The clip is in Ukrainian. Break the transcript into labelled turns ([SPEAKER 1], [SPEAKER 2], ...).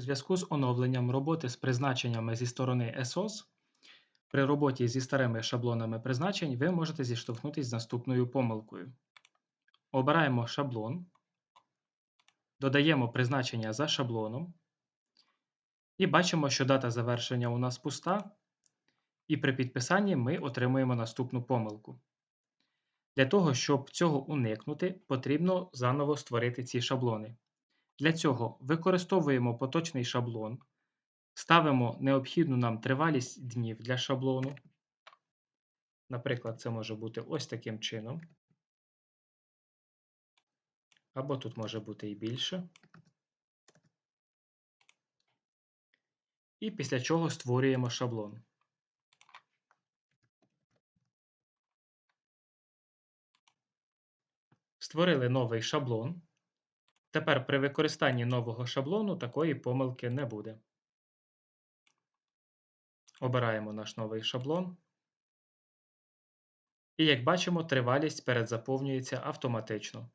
[SPEAKER 1] У зв'язку з оновленням роботи з призначеннями зі сторони SOS, при роботі зі старими шаблонами призначень ви можете зіштовхнутися з наступною помилкою. Обираємо шаблон, додаємо призначення за шаблоном і бачимо, що дата завершення у нас пуста, і при підписанні ми отримуємо наступну помилку. Для того, щоб цього уникнути, потрібно заново створити ці шаблони. Для цього використовуємо поточний шаблон, ставимо необхідну нам тривалість днів для шаблону. Наприклад, це може бути ось таким чином. Або тут може бути і більше. І після чого створюємо шаблон. Створили новий шаблон. Тепер при використанні нового шаблону такої помилки не буде. Обираємо наш новий шаблон. І як бачимо, тривалість передзаповнюється автоматично.